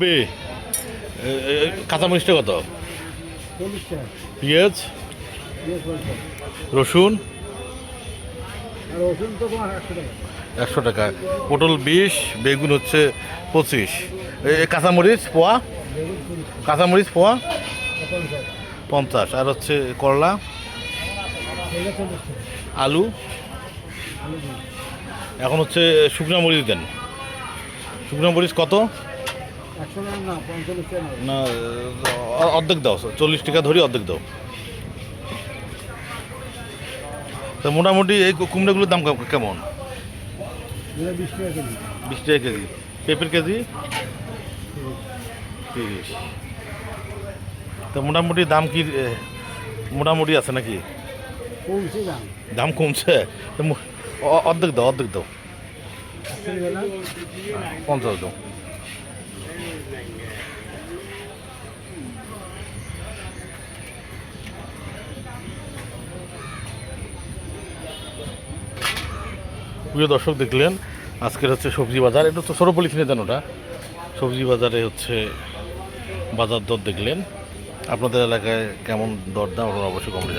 বে কাঁচামরিচটা কত? পেঁয়াজ? রসুন? একশো টাকা। পটল বিশ, বেগুন হচ্ছে পঁচিশ। কাঁচামরিচ পোয়া? কাঁচামরিচ পোয়া? পঞ্চাশ। আর হচ্ছে করলা? আলু? এখন হচ্ছে শুকনো মরিচ দেন। শুকনো মরিচ কত? না অর্ধেক দাও চল্লিশ টাকা ধরি অর্ধেক দাও। তো মোটামুটি এই কুমড়োগুলোর দাম কেমন? বিশ টাকা কেজি। বিশ টাকা কেজি। পেঁপের কেজি? তিরিশ। তো মোটামুটি দাম কি মোটামুটি আছে নাকি? কমছে দাম। দাম কমছে? অর্ধেক দাও অর্ধেক দাও। পঞ্চাশ দাও। প্রিয় দর্শক দেখলেন, আজকের হচ্ছে সবজি বাজার। এটা তো ছোটো পলিথিনে দেন ওটা। সবজি বাজারে হচ্ছে বাজার দর দেখলেন। আপনাদের এলাকায় কেমন দর দাম অবশ্যই কমে।